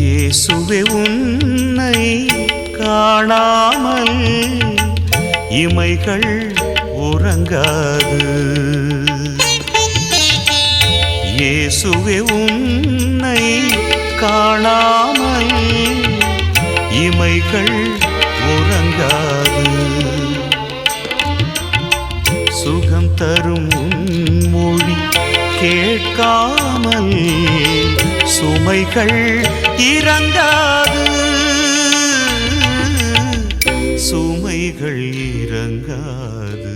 இயேசுவே உன்னை காணாமல் இமைகள் உறங்காது. இயேசுவே உன்னை காணாமல் இமைகள் உறங்காது. சுகம் தரும் மொழி கேட்காமல் சுமைகள் இறங்காது சுமைகள் இறங்காது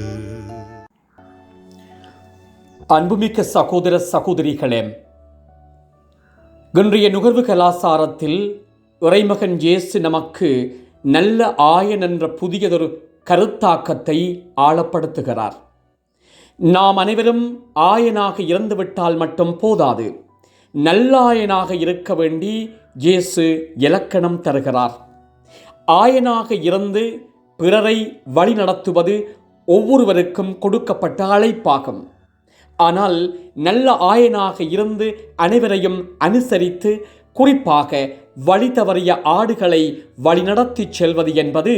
அன்புமிக்க சகோதர சகோதரிகளே இன்றைய நுகர்வு கலாசாரத்தில் இறைமகன் இயேசு நமக்கு நல்ல ஆயன் என்ற புதியதொரு கருத்தாக்கத்தை ஆழப்படுத்துகிறார். நாம் அனைவரும் ஆயனாக இறந்துவிட்டால் மட்டும் போதாது. நல்லாயனாக இருக்க வேண்டி இயேசு இலக்கணம் தருகிறார். ஆயனாக இருந்து பிறரை வழிநடத்துவது ஒவ்வொருவருக்கும் கொடுக்கப்பட்ட அழைப்பாகும். ஆனால் நல்ல ஆயனாக இருந்து அனைவரையும் அனுசரித்து குறிப்பாக வழி தவறிய ஆடுகளை வழிநடத்திச் செல்வது என்பது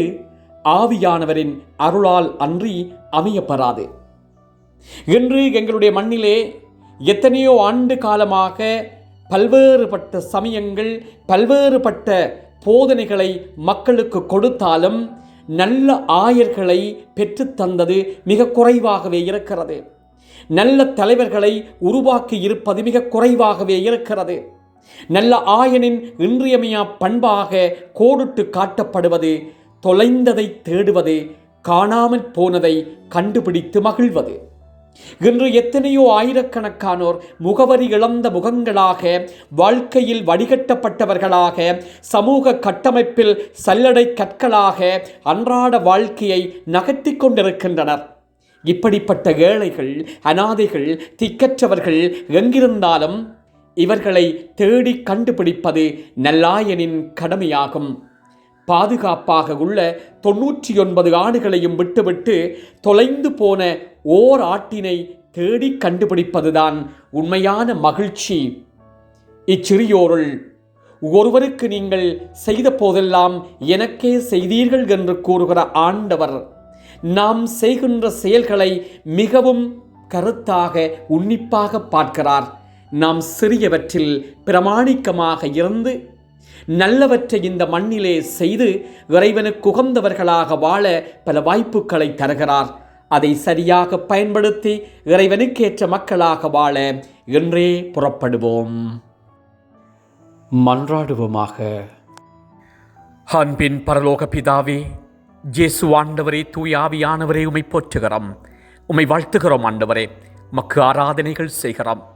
ஆவியானவரின் அருளால் அன்றி அமையப்பெறாது. இன்று எங்களுடைய மண்ணிலே எத்தனையோ ஆண்டு காலமாக பல்வேறுபட்ட சமயங்கள் பல்வேறுபட்ட போதனைகளை மக்களுக்கு கொடுத்தாலும் நல்ல ஆயர்களை பெற்றுத்தந்தது மிக குறைவாகவே இருக்கிறது. நல்ல தலைவர்களை உருவாக்கி இருப்பது மிக குறைவாகவே இருக்கிறது. நல்ல ஆயனின் இன்றியமையா பண்பாக கோடிட்டு காட்டப்படுவது தொலைந்ததை தேடுவது காணாமற் போனதை கண்டுபிடித்து மகிழ்வது. இன்று எத்தனையோ ஆயிரக்கணக்கானோர் முகவரி இழந்த முகங்களாக வாழ்க்கையில் வடிகட்டப்பட்டவர்களாக சமூக கட்டமைப்பில் சல்லடை கற்களாக அன்றாட வாழ்க்கையை நகர்த்தி கொண்டிருக்கின்றனர். இப்படிப்பட்ட ஏழைகள் அனாதைகள் திக்கற்றவர்கள் எங்கிருந்தாலும் இவர்களை தேடி கண்டுபிடிப்பது நல்லாயனின் கடமையாகும். பாதுகாப்பாக உள்ள தொன்னூற்றி ஒன்பது ஆடுகளையும் விட்டுவிட்டு தொலைந்து போன ஓர் ஆட்டினை தேடி கண்டுபிடிப்பதுதான் உண்மையான மகிழ்ச்சி. இச்சிறியோருள் ஒருவருக்கு நீங்கள் செய்த போதெல்லாம் எனக்கே செய்தீர்கள் என்று கூறுகிற ஆண்டவர் நாம் செய்கின்ற செயல்களை மிகவும் கருத்தாக உன்னிப்பாக பார்க்கிறார். நாம் சிறியவற்றில் பிரமாணிக்கமாக இருந்து நல்லவற்றை இந்த மண்ணிலே செய்து இறைவனுக்கு உகந்தவர்களாக வாழ பல வாய்ப்புகளை தருகிறார். அதை சரியாக பயன்படுத்தி இறைவனுக்கேற்ற மக்களாக வாழ என்றே புறப்படுவோம். மன்றாடுவோமாக. அன்பின் பரலோக பிதாவே ஜேசு ஆண்டவரே தூய் ஆவியானவரே உமை போற்றுகிறோம். உமை வாழ்த்துகிறோம் ஆண்டவரே. மக்கு ஆராதனைகள் செய்கிறோம்.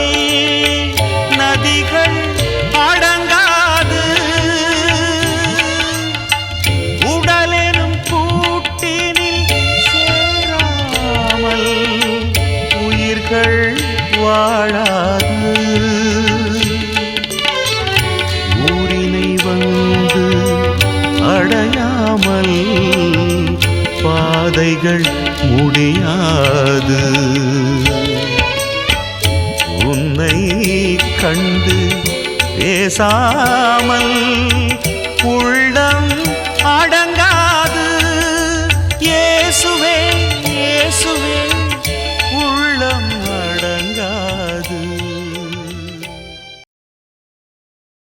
உயிர்கள் வாழாது. ஊரினை வந்து அடையாமல் பாதைகள் முடியாது. உன்னை கண்டு பேசாமல்